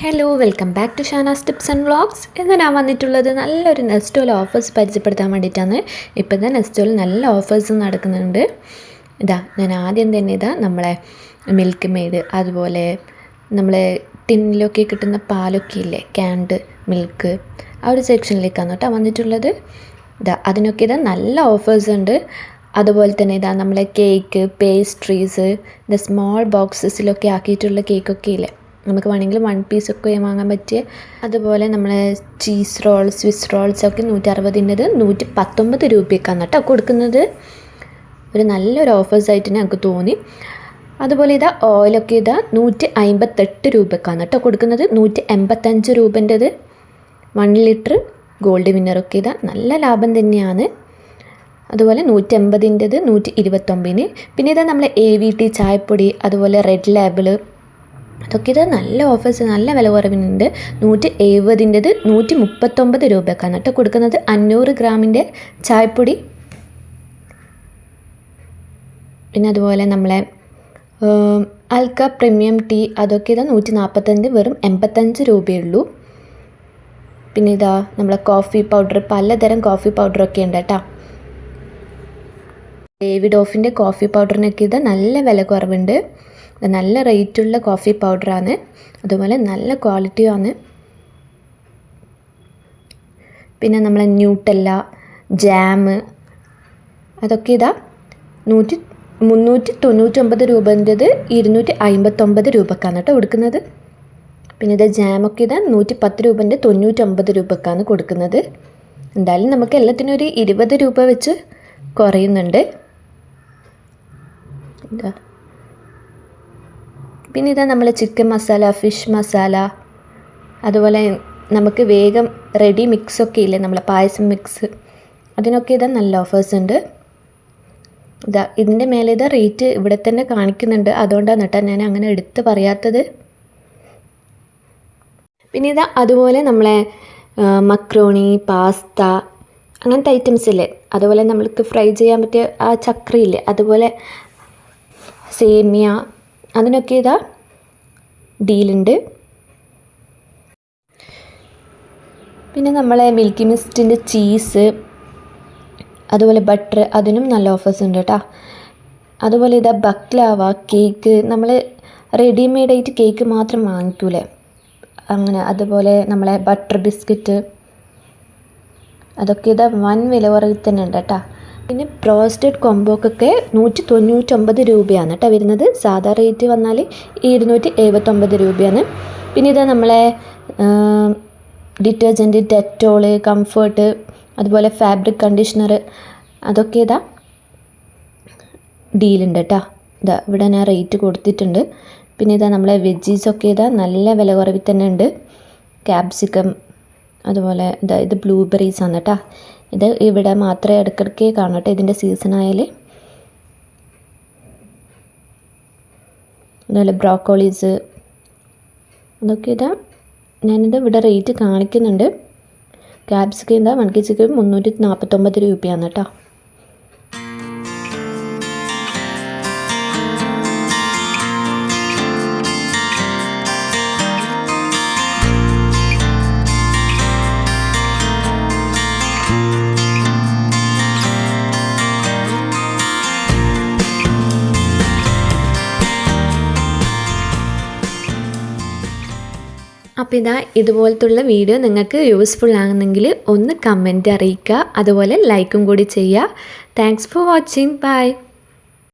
Hello welcome back to Shanaz tips and vlogs ഇന്ന് ഞാൻ വന്നിട്ടുള്ളത് നല്ലൊരു നെസ്റ്റോൽ ഓഫേഴ്സ് പരിചയപ്പെടുത്താൻ വേണ്ടിയിട്ടാണ്. ഇപ്പോൾ തന്നെ നെസ്റ്റോൽ നല്ല ഓഫേഴ്സ് നടക്കുന്നുണ്ട്. ഇതാ ഞാൻ ആദ്യം തന്നെ ഇതാ നമ്മളെ മിൽക്ക് മെയ്ഡ് അതുപോലെ നമ്മളെ ടിന്നിലൊക്കെ കിട്ടുന്ന പാലൊക്കെ ഇല്ലേ ക്യാൻഡ് മിൽക്ക് ആ ഒരു സെക്ഷനിലേക്കാണ് കേട്ടോ വന്നിട്ടുള്ളത്. ഇതാ അതിനൊക്കെ ഇതാ നല്ല ഓഫേഴ്സ് ഉണ്ട്. അതുപോലെ തന്നെ ഇതാ നമ്മളെ കേക്ക് പേസ്ട്രീസ് ദ സ്മോൾ ബോക്സസിലൊക്കെ ആക്കിയിട്ടുള്ള കേക്കൊക്കെ ഇല്ലേ നമുക്ക് വേണമെങ്കിൽ വൺ പീസ് ഒക്കെ വാങ്ങാൻ പറ്റിയ അതുപോലെ നമ്മൾ ചീസ് റോൾ സ്വിസ് റോൾസ് ഒക്കെ നൂറ്റി അറുപതിന്റെത് നൂറ്റി പത്തൊമ്പത് രൂപയ്ക്കാണ് കേട്ടോ കൊടുക്കുന്നത്. ഒരു നല്ലൊരു ഓഫേഴ്സായിട്ട് ഞങ്ങൾക്ക് തോന്നി. അതുപോലെ ഇതാ ഓയിലൊക്കെ ഇതാ നൂറ്റി അമ്പത്തെട്ട് രൂപക്കാണ് കേട്ടോ കൊടുക്കുന്നത്. നൂറ്റി എൺപത്തഞ്ച് രൂപന്റെത് വൺ ലിറ്റർ ഗോൾഡ് വിന്നറൊക്കെ ഇതാ നല്ല ലാഭം തന്നെയാണ്. അതുപോലെ നൂറ്റി അമ്പതിന്റെത് നൂറ്റി ഇരുപത്തൊമ്പതിന് പിന്നെ ഇതാ നമ്മളെ എ വി ടി ചായപ്പൊടി അതുപോലെ റെഡ് ലേബിൾ അതൊക്കെ ഇത് നല്ല ഓഫേഴ്സ് നല്ല വില കുറവിനുണ്ട്. നൂറ്റി എഴുപതിന്റെത് നൂറ്റി മുപ്പത്തൊമ്പത് രൂപക്കാണ് കേട്ടോ കൊടുക്കുന്നത്. അഞ്ഞൂറ് ഗ്രാമിന്റെ ചായപ്പൊടി. പിന്നെ അതുപോലെ നമ്മളെ അൽക്ക പ്രീമിയം ടീ അതൊക്കെ ഇതാ നൂറ്റി നാൽപ്പത്തഞ്ച് വെറും എൺപത്തഞ്ച് രൂപയുള്ളൂ. പിന്നെ ഇതാ നമ്മളെ കോഫി പൗഡർ പലതരം കോഫി പൗഡറൊക്കെ ഉണ്ട് കേട്ടോ. ഡേവിഡ് ഓഫിന്റെ കോഫി പൗഡറിനൊക്കെ ഇത് നല്ല വില കുറവുണ്ട്. നല്ല റേറ്റുള്ള കോഫി പൗഡറാണ് അതുപോലെ നല്ല ക്വാളിറ്റിയാണ് പിന്നെ നമ്മൾ ന്യൂട്ടല്ല ജാമ് അതൊക്കെ ഇതാ. നൂറ്റി മുന്നൂറ്റി തൊണ്ണൂറ്റൊമ്പത് രൂപന്റേത് ഇരുന്നൂറ്റി അമ്പത്തൊമ്പത് രൂപക്കാണ് കേട്ടോ കൊടുക്കുന്നത്. പിന്നെ ഇത് ജാമൊക്കെ ഇതാ നൂറ്റി പത്ത് രൂപന്റെ തൊണ്ണൂറ്റൊമ്പത് രൂപക്കാണ് കൊടുക്കുന്നത്. എന്തായാലും നമുക്ക് എല്ലാത്തിനും ഒരു ഇരുപത് രൂപ വെച്ച് കുറയുന്നുണ്ട്. ഇതാ. പിന്നെ ഇതാ നമ്മൾ ചിക്കൻ മസാല ഫിഷ് മസാല അതുപോലെ നമുക്ക് വേഗം റെഡി മിക്സൊക്കെ ഇല്ലേ നമ്മളെ പായസം മിക്സ് അതിനൊക്കെ ഇതാ നല്ല ഓഫേഴ്സ് ഉണ്ട്. ഇതാ ഇതിന്റെ മേലെ ഇതാ റേറ്റ് ഇവിടെ തന്നെ കാണിക്കുന്നുണ്ട്. അതുകൊണ്ടാണ് കേട്ടോ ഞാൻ അങ്ങനെ എടുത്ത് പറയാത്തത്. പിന്നെ ഇതാ അതുപോലെ നമ്മളെ മക്രോണി പാസ്ത അങ്ങനത്തെ ഐറ്റംസ് ഇല്ലേ? അതുപോലെ നമ്മൾക്ക് ഫ്രൈ ചെയ്യാൻ പറ്റിയ ആ ചക്രയില്ലേ? അതുപോലെ സേമിയ അതിനൊക്കെ ഇതാ ഡീലുണ്ട്. പിന്നെ നമ്മളെ മിൽക്കി മിസ്റ്റിന്റെ ചീസ് അതുപോലെ ബട്ടർ അതിനും നല്ല ഓഫേഴ്സ് ഉണ്ട് കേട്ടോ. അതുപോലെ ഇതാ ബക്ലാവ കേക്ക് നമ്മൾ റെഡിമെയ്ഡായിട്ട് കേക്ക് മാത്രം വാങ്ങിക്കൂലേ? അങ്ങനെ അതുപോലെ നമ്മളെ ബട്ടർ ബിസ്ക്കറ്റ് അതൊക്കെ ഇതാ വൻ വില കുറവിൽ തന്നെ ഉണ്ട് കേട്ടോ. പിന്നെ ബ്രോസ്റ്റഡ് കൊമ്പോക്കൊക്കെ നൂറ്റി തൊണ്ണൂറ്റൊമ്പത് രൂപയാണ് കേട്ടോ വരുന്നത്. സാധാ റേറ്റ് വന്നാൽ ഇരുന്നൂറ്റി എഴുപത്തൊമ്പത് രൂപയാണ്. പിന്നെ ഇത് നമ്മളെ ഡിറ്റർജന്റ് ഡെറ്റോൾ കംഫേർട്ട് അതുപോലെ ഫാബ്രിക് കണ്ടീഷണർ അതൊക്കെ ഇതാ ഡീലുണ്ട് കേട്ടോ ഇതാ ഇവിടെ ഞാൻ റേറ്റ് കൊടുത്തിട്ടുണ്ട്. പിന്നെ ഇതാ നമ്മളെ വെജീസൊക്കെ ഇതാ നല്ല വില കുറവിൽ തന്നെ ഉണ്ട് ക്യാപ്സിക്കം അതുപോലെ ഇതാ ഇത് ബ്ലൂബെറീസ് ആണ് കേട്ടോ ഇത് ഇവിടെ മാത്രമേ ഇടയ്ക്കിടയ്ക്ക് കാണട്ടെ ഇതിന്റെ സീസൺ ആയാൽ അതുപോലെ ബ്രോക്കോളീസ് അതൊക്കെ ഇതാ. ഞാനിത് ഇവിടെ റേറ്റ് കാണിക്കുന്നുണ്ട്. ക്യാപ്സിക്കം ഇതാ വൺ കെ ജിക്ക് മുന്നൂറ്റി നാൽപ്പത്തൊമ്പത് രൂപയാണ് കേട്ടോ. അപ്പോൾ ഇതാ ഇതുപോലത്തുള്ള വീഡിയോ നിങ്ങൾക്ക് യൂസ്ഫുൾ ആകുന്നെങ്കിൽ ഒന്ന് കമന്റ് അറിയിക്കുക. അതുപോലെ ലൈക്കും കൂടി ചെയ്യുക. Thanks for watching bye